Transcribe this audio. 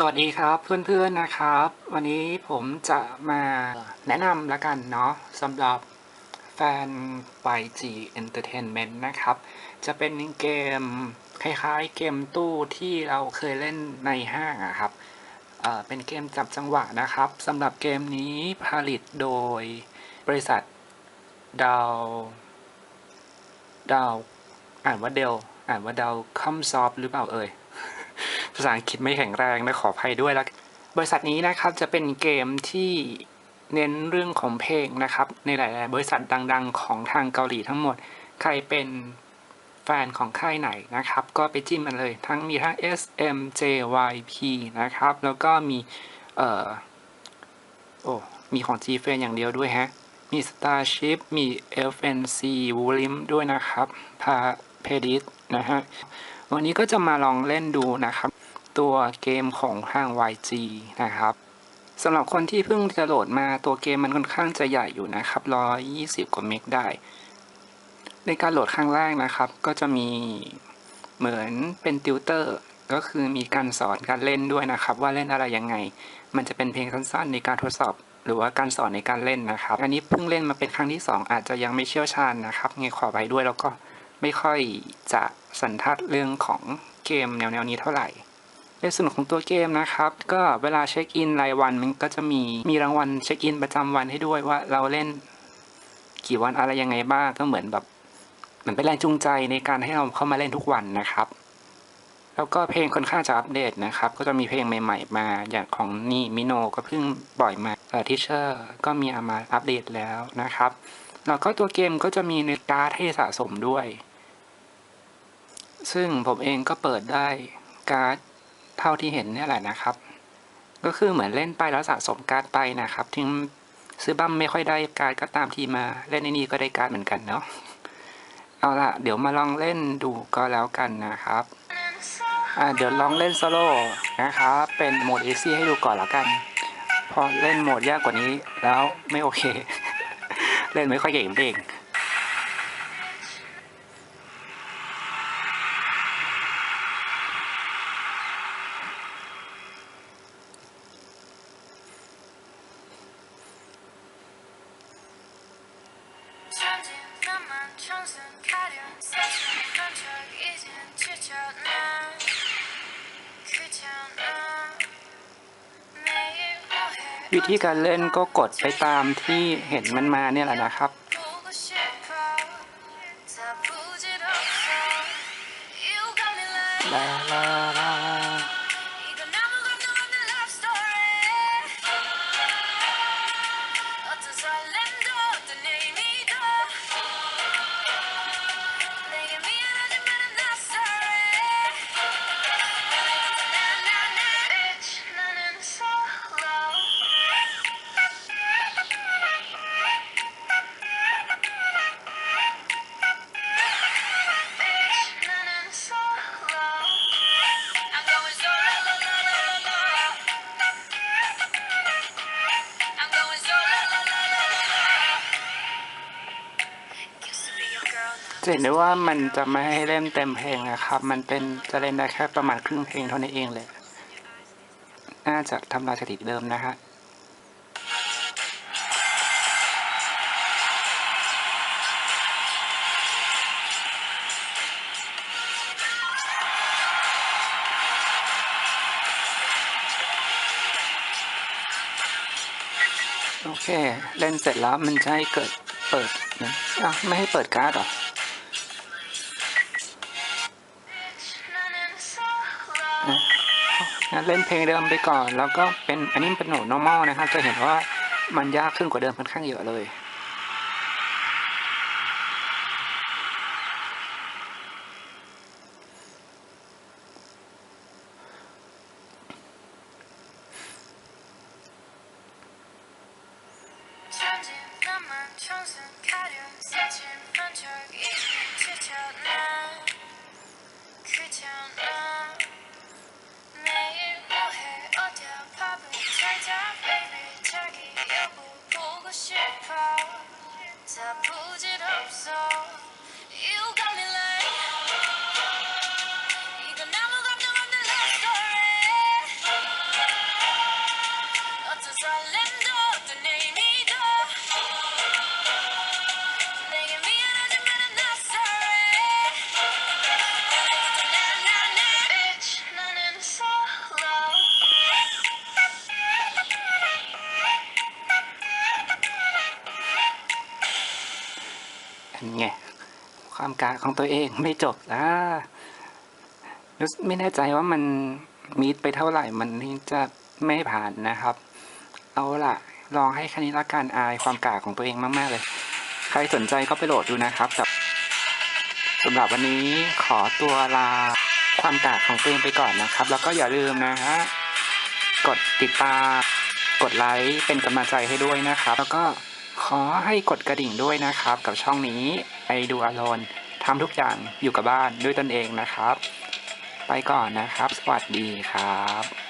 สวัสดีครับเพื่อนๆนะครับ วันนี้ผมจะมาแนะนำละกันเนาะสำหรับแฟน YG Entertainment นะครับ จะเป็นเกมคล้ายๆเกมตู้ที่เราเคยเล่นในห้างอะครับเเป็นเกมจับจังหวะนะครับสำหรับเกมนี้ผลิตโดยบริษัทดาวดาวอ่านว่าเดลอ่านว่าดาวคอมซอฟหรือเปล่าเอ่ย ภาษาอังกฤษไม่แข็งแรงนะขออภัยด้วยและบริษัทนี้นะครับจะเป็นเกมที่เน้นเรื่องของเพลงนะครับ ในหลาย ๆ บริษัทดัง ๆ ของทางเกาหลีทั้งหมด ใครเป็นแฟนของค่ายไหนนะครับ ก็ไปจิ้มมันเลย ทั้งมีทั้ง S M J Y P นะครับ แล้วก็มีเอ่อโอ้มีของ G f r i e n อย่างเดียวด้วยฮะ มี Starship มี FNC w o l i m ด้วยนะครับ พาเพดิสนะฮะ วันนี้ก็จะมาลองเล่นดูนะครับ ตัวเกมของทาง YG นะครับสำหรับคนที่เพิ่งจะโหลดมาตัวเกมมันค่อนข้างจะใหญ่อยู่นะครับ 120 กว่าเมกได้ ในการโหลดครั้งแรกนะครับ ก็จะมีเหมือนเป็นติวเตอร์ ก็คือมีการสอนการเล่นด้วยนะครับ ว่าเล่นอะไรยังไง มันจะเป็นเพลงสั้นๆ ในการทดสอบ หรือว่าการสอนในการเล่นนะครับ อันนี้เพิ่งเล่นมาเป็นครั้งที่ 2 อาจจะยังไม่เชี่ยวชาญนะครับไงขอไปด้วยแล้วก็ไม่ค่อยจะสันทัดเรื่องของเกมแนวๆนี้เท่าไหร่ ในส่วนของตัวเกมนะครับ ก็เวลาเช็คอินรายวันมันก็จะมีมีรางวัลเช็คอินประจำวันให้ด้วยว่าเราเล่นกี่วันอะไรยังไงบ้างก็เหมือนแบบเหมือนเป็นแรงจูงใจในการให้เราเข้ามาเล่นทุกวันนะครับ แล้วก็เพลงค่อนข้างจะอัปเดตนะครับ ก็จะมีเพลงใหม่ๆมาอย่างของนี่มิโนก็เพิ่งปล่อยมาเอ่อทิเชอร์ก็มีเอามาอัปเดตแล้วนะครับ แล้วก็ตัวเกมก็จะมีในการ์ดให้สะสมด้วย ซึ่งผมเองก็เปิดได้การ์ด เท่าที่เห็นเนี่ยแหละนะครับ ก็คือเหมือนเล่นไปแล้วสะสมการ์ดไปนะครับถึงซื้อบัมไม่ค่อยได้การ์ดก็ตามทีมาเล่นในนี้ก็ได้การ์ดเหมือนกันเนาะเอาละเดี๋ยวมาลองเล่นดูก็แล้วกันนะครับอ่าเดี๋ยวลองเล่นโซโล่นะครับเป็นโหมด easy ให้ดูก่อนแล้วกันพอเล่นโหมดยากกว่านี้แล้วไม่โอเค เล่นไม่ค่อยเก่งเอง วิธีการเล่นก็กดไปตามที่เห็นมันมาเนี่ยแหละนะครับ ลาลาลา จะเห็นได้ว่ามันจะไม่ให้เล่นเต็มเพลงนะครับ มันเป็นจะเล่นได้แค่ประมาณครึ่งเพลงเท่านั้นเองเลย น่าจะทำลายสถิติเดิมนะฮะโอเค เล่นเสร็จแล้วมันจะให้เกิดเปิดนะอ้าวไม่ให้เปิดการ์ดหรอ เล่นเพลงเดิมไปก่อน แล้วก็เป็นอันนี้เป็นโหนด normal นะครับ จะเห็นว่ามันยากขึ้นกว่าเดิมค่อนข้างเยอะเลย I pulled it up so ไงความกะของตัวเองไม่จบนะไม่แน่ใจว่ามันมีดไปเท่าไหร่มันจะไม่ผ่านนะครับ เอาล่ะ ลองให้คณิตละการอายความกะของตัวเองมาก ๆ เลย ใครสนใจก็ไปโหลดดูนะครับแต่สำหรับวันนี้ขอตัวลาความกะของตัวเองไปก่อนนะครับ แล้วก็อย่าลืมนะฮะกดติดตามกดไลค์เป็นกำลังใจให้ด้วยนะครับ แล้วก็ ขอให้กดกระดิ่งด้วยนะครับ กับช่องนี้ไอดูอารอนทำทุกอย่างอยู่กับบ้านด้วยตนเองนะครับ ไปก่อนนะครับ สวัสดีครับ